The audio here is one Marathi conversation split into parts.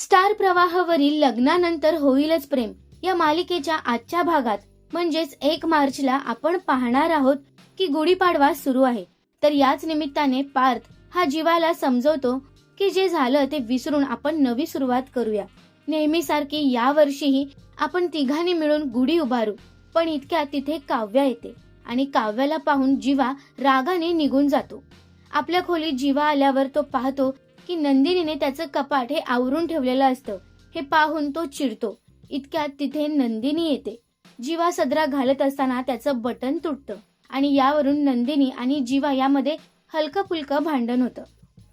स्टार प्रवाहावरील लग्नानंतर होईलच प्रेम. या मालिकेच्या आजच्या भागात म्हणजेच एक मार्चला आपण पाहणार आहोत की गुढीपाडवा सुरू आहे. तर याच निमित्ताने पार्थ हा जीवाला समजवतो की जे झालं ते विसरून आपण नवी सुरुवात करूया. नेहमीसारखी या वर्षीही आपण तिघांनी मिळून गुढी उभारू पण इतक्या तिथे काव्या येते आणि काव्याला पाहून जीवा रागाने निघून जातो. आपल्या खोलीत जीवा आल्यावर तो पाहतो की नंदिनीने त्याचं कपाट हे आवरून ठेवलेलं असतं. हे पाहून तो चिडतो. इतक्यात तिथे नंदिनी येते. जीवा सदरा घालत असताना त्याचं बटन तुटतं. आणि यावरून नंदिनी आणि जीवा यामध्ये हलकं फुलकं भांडण होतं.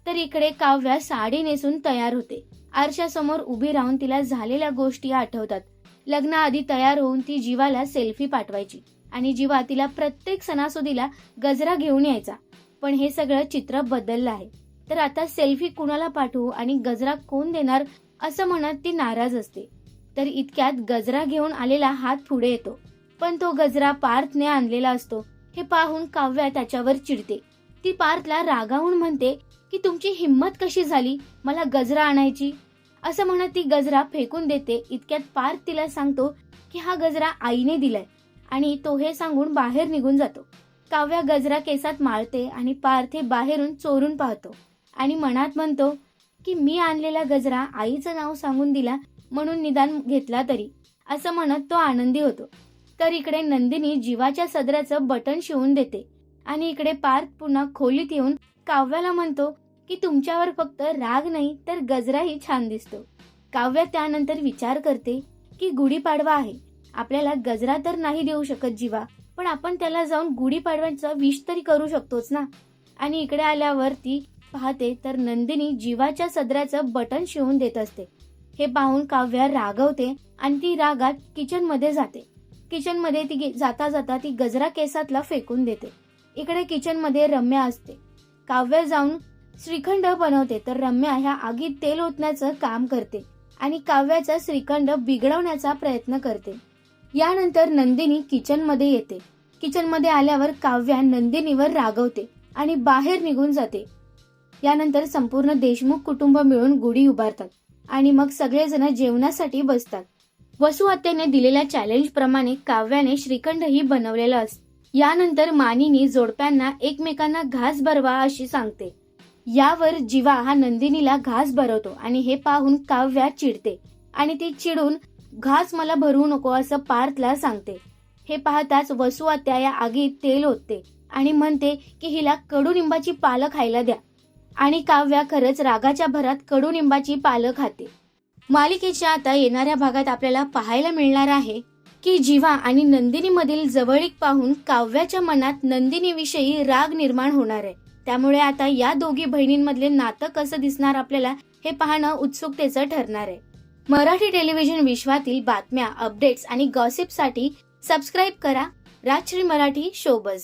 तर इकडे काव्या साडी नेसून तयार होते. आरशासमोर उभी राहून तिला झालेल्या गोष्टी आठवतात. लग्नाआधी तयार होऊन ती जीवाला सेल्फी पाठवायची. आणि जीवा तिला प्रत्येक सणासुदीला गजरा घेऊन यायचा. पण हे सगळं चित्र बदललं आहे. तर आता सेल्फी कुणाला पाठवू आणि गजरा कोण देणार असं म्हणत ती नाराज असते. तर इतक्यात गजरा घेऊन आलेला हात पुढे येतो. पण तो गजरा पार्थने आणलेला असतो. हे पाहून काव्या त्याच्यावर चिडते. ती पार्थला रागावून म्हणते की तुमची हिंमत कशी झाली? मला गजरा आणायची. असं म्हणत ती गजरा फेकून देते. इतक्यात पार्थ तिला सांगतो की हा गजरा आईने दिलाय. आणि तो हे सांगून बाहेर निघून जातो. काव्या गजरा केसात माळते आणि पार्थ हे बाहेरून चोरून पाहतो. आणि मनात म्हणतो की मी आणलेला गजरा आईचं नाव सांगून दिला म्हणून निदान घेतला तरी. असं म्हणत तो आनंदी होतो. तर इकडे नंदिनी जीवाच्या सदऱ्याचं बटन शिवून देते आणि इकडे पार्थ पुन्हा खोलीत येऊन काव्याला म्हणतो की तुमच्यावर फक्त राग नाही तर गजराही छान दिसतो. काव्या त्यानंतर विचार करते की गुढीपाडवा आहे. आपल्याला गजरा तर नाही देऊ शकत जीवा पण आपण त्याला जाऊन गुढीपाडव्याचं विष तरी करू शकतोच ना. आणि इकडे आल्यावर ती पाहते तर नंदिनी जीवाच्या सदऱ्याचं बटन शिवून देत असते. हे पाहून काव्या रागवते आणि ती रागात किचनमध्ये जाते. किचनमध्ये ती जाता जाता ती गजरा केसातला फेकून देते. इकडे किचनमध्ये रम्या असते. काव्य जाऊन श्रीखंड बनवते तर रम्या ह्या आगीत तेल ओतण्याचं काम करते आणि काव्याचा श्रीखंड बिघडवण्याचा प्रयत्न करते. यानंतर नंदिनी किचनमध्ये येते. किचनमध्ये आल्यावर काव्या नंदिनीवर रागवते आणि बाहेर निघून जाते. यानंतर संपूर्ण देशमुख कुटुंब मिळून गुढी उभारतात आणि मग सगळेजण जेवणासाठी बसतात. वसुहत्येने दिलेल्या चॅलेंज प्रमाणे काव्याने श्रीखंडही बनवलेलं असतं यानंतर मानिनी जोडप्यांना एकमेकांना घास भरवा अशी सांगते. यावर जीवा हा नंदिनीला घास भरवतो आणि हे पाहून काव्या चिडते आणि ती चिडून घास मला भरवू नको असं पार्थला सांगते. हे पाहताच वसुआत्या या आगीत तेल ओतते आणि म्हणते की हिला कडुनिंबाची पालं खायला द्या. आणि काव्या खरंच रागाच्या भरात कडुनिंबाची पालं खाते. मालिकेच्या आता येणाऱ्या भागात आपल्याला पाहायला मिळणार आहे की जीवा आणि नंदिनी मधील जवळीक पाहून काव्याच्या मनात नंदिनीविषयी राग निर्माण होणार आहे. त्यामुळे आता या दोघी बहिणींमधले नातं कसं दिसणार आपल्याला हे पाहणं उत्सुकतेचं ठरणार आहे. मराठी टेलिव्हिजन विश्वातील बातम्या अपडेट्स आणि गॉसिपसाठी सबस्क्राईब करा. राजश्री मराठी शोबज